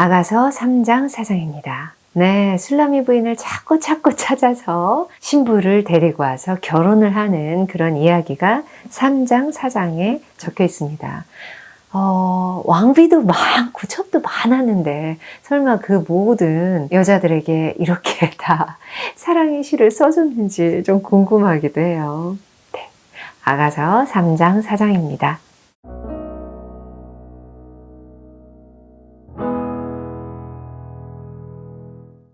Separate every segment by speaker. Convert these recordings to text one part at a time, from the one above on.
Speaker 1: 아가서 3장 4장입니다. 네, 술라미 부인을 자꾸 자꾸 찾아서 신부를 데리고 와서 결혼을 하는 그런 이야기가 3장 4장에 적혀 있습니다. 어, 왕비도 많고 첩도 많았는데 설마 그 모든 여자들에게 이렇게 다 사랑의 시를 써줬는지 좀 궁금하기도 해요. 네, 아가서 3장 4장입니다.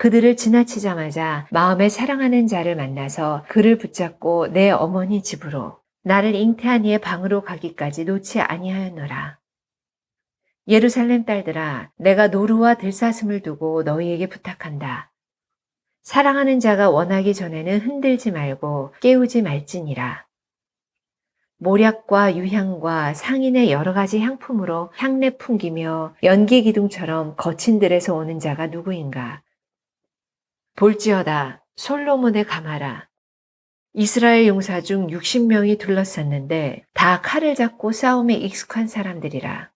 Speaker 1: 그들을 지나치자마자 마음에 사랑하는 자를 만나서 그를 붙잡고 내 어머니 집으로 나를 잉태한 이의 방으로 가기까지 놓지 아니하였노라. 예루살렘 딸들아, 내가 노루와 들사슴을 두고 너희에게 부탁한다. 사랑하는 자가 원하기 전에는 흔들지 말고 깨우지 말지니라. 모략과 유향과 상인의 여러 가지 향품으로 향내 풍기며 연기 기둥처럼 거친 들에서 오는 자가 누구인가? 볼지어다 솔로몬의 가마라. 이스라엘 용사 중 60명이 둘러쌌는데 다 칼을 잡고 싸움에 익숙한 사람들이라.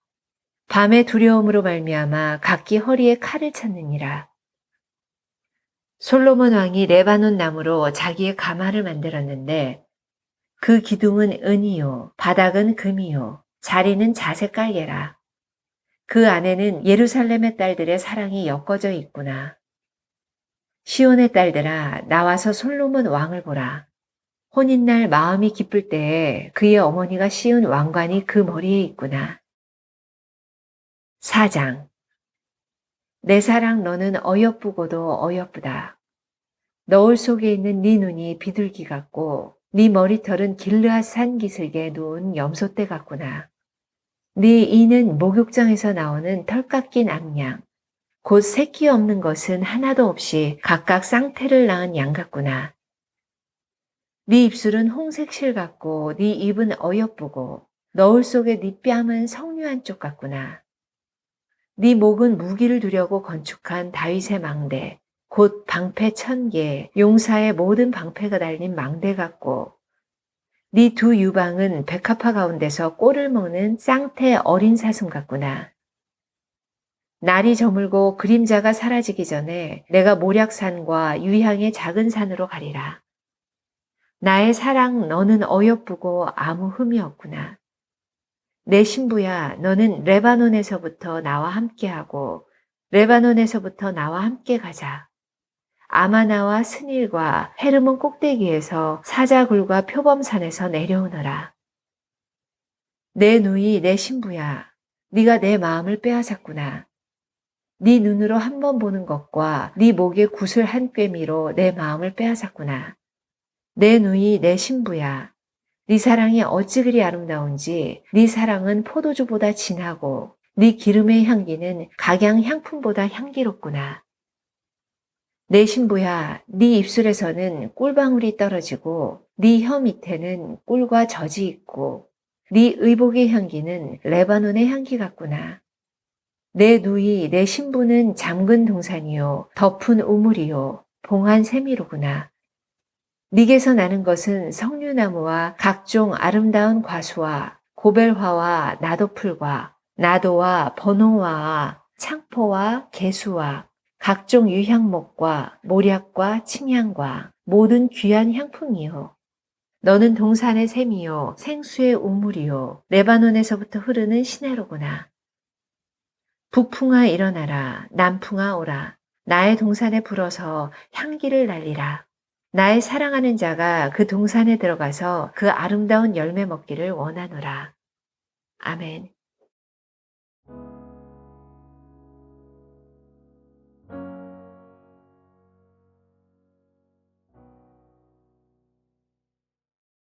Speaker 1: 밤의 두려움으로 말미암아 각기 허리에 칼을 찾느니라. 솔로몬 왕이 레바논 나무로 자기의 가마를 만들었는데 그 기둥은 은이요, 바닥은 금이요, 자리는 자색 깔개라. 그 안에는 예루살렘의 딸들의 사랑이 엮어져 있구나. 시온의 딸들아 나와서 솔로몬 왕을 보라. 혼인날 마음이 기쁠 때에 그의 어머니가 씌운 왕관이 그 머리에 있구나. 4장 내 사랑 너는 어여쁘고도 어여쁘다. 너울 속에 있는 네 눈이 비둘기 같고 네 머리털은 길르앗 산 기슭에 누운 염소떼 같구나. 네 이는 목욕장에서 나오는 털 깎인 암양, 곧 새끼 없는 것은 하나도 없이 각각 쌍태를 낳은 양 같구나. 네 입술은 홍색 실 같고 네 입은 어여쁘고 너울 속의 네 뺨은 성류한 쪽 같구나. 네 목은 무기를 두려고 건축한 다윗의 망대, 곧 방패 천 개, 용사의 모든 방패가 달린 망대 같고 네 두 유방은 백합화 가운데서 꼴을 먹는 쌍태 어린 사슴 같구나. 날이 저물고 그림자가 사라지기 전에 내가 모략산과 유향의 작은 산으로 가리라. 나의 사랑 너는 어여쁘고 아무 흠이 없구나. 내 신부야 너는 레바논에서부터 나와 함께하고 레바논에서부터 나와 함께 가자. 아마나와 스닐과 헤르몬 꼭대기에서 사자굴과 표범산에서 내려오너라. 내 누이 내 신부야 네가 내 마음을 빼앗았구나. 네 눈으로 한 번 보는 것과 네 목에 구슬 한 꿰미로 내 마음을 빼앗았구나. 내 누이 내 신부야. 네 사랑이 어찌 그리 아름다운지 네 사랑은 포도주보다 진하고 네 기름의 향기는 각양 향품보다 향기롭구나. 내 신부야, 네 입술에서는 꿀방울이 떨어지고 네 혀 밑에는 꿀과 젖이 있고 네 의복의 향기는 레바논의 향기 같구나. 내 누이, 내 신부는 잠근 동산이요, 덮은 우물이요, 봉한 세미로구나. 네게서 나는 것은 석류나무와 각종 아름다운 과수와 고벨화와 나도풀과 나도와 번호와 창포와 개수와 각종 유향목과 모략과 침향과 모든 귀한 향품이요. 너는 동산의 샘이요, 생수의 우물이요, 레바논에서부터 흐르는 시내로구나. 북풍아 일어나라, 남풍아 오라. 나의 동산에 불어서 향기를 날리라. 나의 사랑하는 자가 그 동산에 들어가서 그 아름다운 열매 먹기를 원하노라. 아멘.